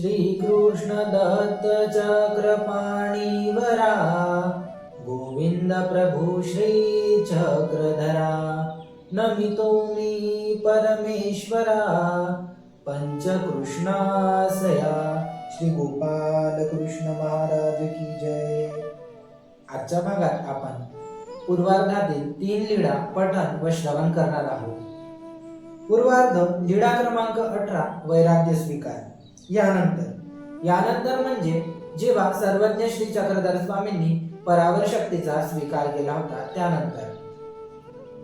श्रीकृष्णदत्तचक्रपाणीवरा गोविन्दप्रभु श्रीचक्रधरा प्रभू श्री चक्रधरा नमितो मी परमेश्वरा पंचकृष्णासया श्री गोपाल कृष्ण महाराज की जय। आजच्या भागात आपण पूर्वार्धातील तीन लीडा पठण व श्रवण करणार आहोत. पूर्वार्ध लीडा क्रमांक अठरा वैराग्य स्वीकार. यानंतर. यानंतर म्हणजे जेव्हा सर्वज्ञ श्री चक्रधर स्वामींनी परावर शक्तीचा स्वीकार केला होता त्यानंतर.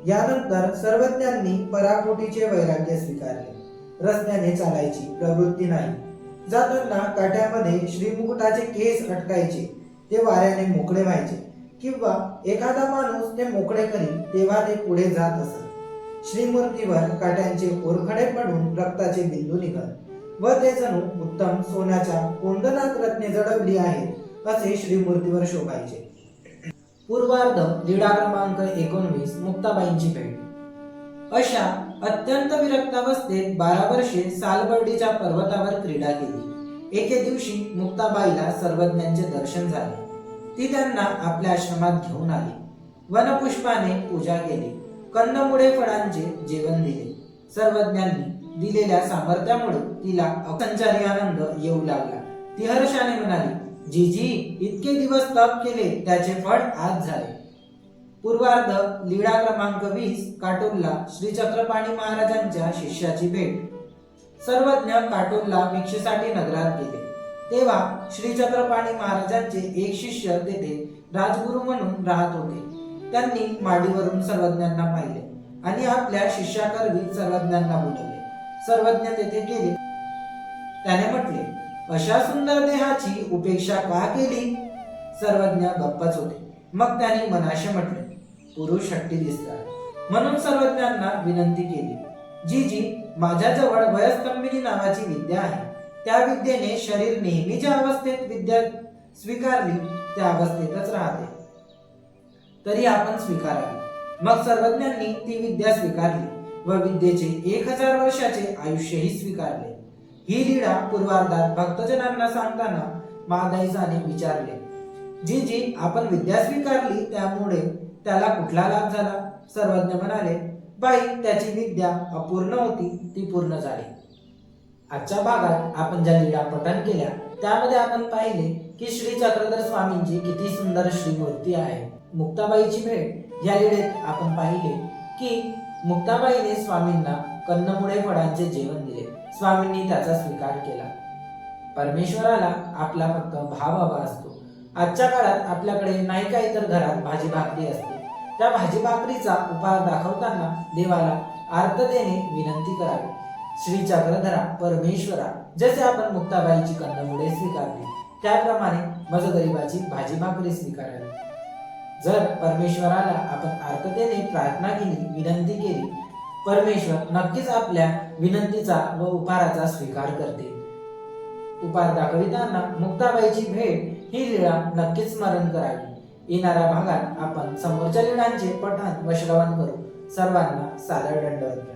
यानंतर सर्वज्ञांनी पराकोटीचे वैराग्य स्वीकारले. रस्त्याने चालायची प्रवृत्ती नाही. जाताना काट्यामध्ये श्रीमुकुटाचे केस अटकायचे ते वाऱ्याने मोकळे व्हायचे किंवा एखादा माणूस ते मोकळे करी तेव्हा ते पुढे जात असत श्रीमूर्तीवर काट्यांचे ओरखडे पडून रक्ताचे बिंदू निघत. व ते जणू उत्तम सोन्याच्या कोंडनात रत्ने जडवली आहेत असे श्रीमूर्तीवर शोभायचे. पूर्वार्ध लीळा क्रमांक एकोणवीस मुक्ताबाईंची भेट अशा अत्यंत विरक्त अवस्थेत बारा वर्षे सालबर्डीच्या पर्वतावर क्रीडा केली. एके दिवशी मुक्ताबाईला सर्वज्ञांचे दर्शन झाले. ती त्यांना आपल्या आश्रमात घेऊन आली. वनपुष्पाने पूजा केली. कंदमुळे फळांचे जेवण दिले. सर्वज्ञांनी दिलेल्या सामर्थ्यामुळे तिला असंचारी आनंद येऊ लागला. ती हर्षाने म्हणाली जीजी इतके दिवस तप केले त्याचे फळ आज झाले. पूर्वार्ध लीळा क्रमांक वीस काटोलला श्री चक्रपाणी महाराजांच्या शिष्याची भेट. सर्वज्ञ काटोलला भिक्षेसाठी नगरात गेले. तेव्हा श्री चक्रपाणी महाराजांचे एक शिष्य तेथे राजगुरू म्हणून राहत होते. त्यांनी माडीवरून सर्वज्ञांना पाहिले आणि आपल्या शिष्याकरवी सर्वज्ञांना बोलवले. सर्वज्ञ तेथे गेले. त्याने म्हटले अशा सुंदर देहाची उपेक्षा का केली? सर्वज्ञ गप्पच होते. मग त्याने मनाशे म्हटले पुरुष हट्टी दिसतात. म्हणून सर्वज्ञांना विनंती केली जी जी माझ्याजवळ वयस्तंभिनी नावाची विद्या आहे. त्या विद्येने शरीर नेहमी ज्या अवस्थेत विद्या स्वीकारली त्या अवस्थेतच राहते. तरी आपण स्वीकारावी. मग सर्वज्ञांनी ती विद्या स्वीकारली. व विद्येचे एक हजार वर्षाचे आयुष्यही स्वीकारले. ही लीळा पूर्वार्धात भक्तजनांना सांगताना महादाईसाने विचारले. जी जी आपण विद्या स्वीकारली त्यामुळे त्याला कुठला लाभ झाला? सर्वज्ञ म्हणाले बाई त्याची विद्या अपूर्ण होती ती पूर्ण झाली. आजच्या भागात आपण ज्या लीळा पठण केल्या त्यामध्ये आपण पाहिले की श्री चक्रधर स्वामींची किती सुंदर श्रीमूर्ती आहे. मुक्ताबाईची भेट या लीळेत आपण पाहिले की मुक्ताबाईने स्वामींना कन्नमुळे फळांचे जेवण दिले. स्वामींनी त्याचा स्वीकार केला. परमेश्वराला आपला फक्त भाव हवा असतो. आजच्या काळात आपल्याकडे नाही काही तर घरात भाजी भाकरी असते. त्या भाजी भाकरीचा उपहार दाखवताना देवाला आर्ततेने विनंती करावी. श्री चक्रधरा परमेश्वरा जसे आपण मुक्ताबाईची कन्नमुळे स्वीकारली त्याप्रमाणे मज गरीबाची भाजी भाकरी स्वीकारावी. जर परमेश्वराला आपण आर्ततेने प्रार्थना केली विनंती केली परमेश्वर नक्कीच आपल्या विनंतीचा व उपहाराचा स्वीकार करते. उपहार दाखविताना मुक्ताबाईची भेट ही लीळा नक्कीच स्मरण करावी. येणाऱ्या भागात आपण समोरच्या लीळांचे पठण व श्रवण करू. सर्वांना सादर दंडवत.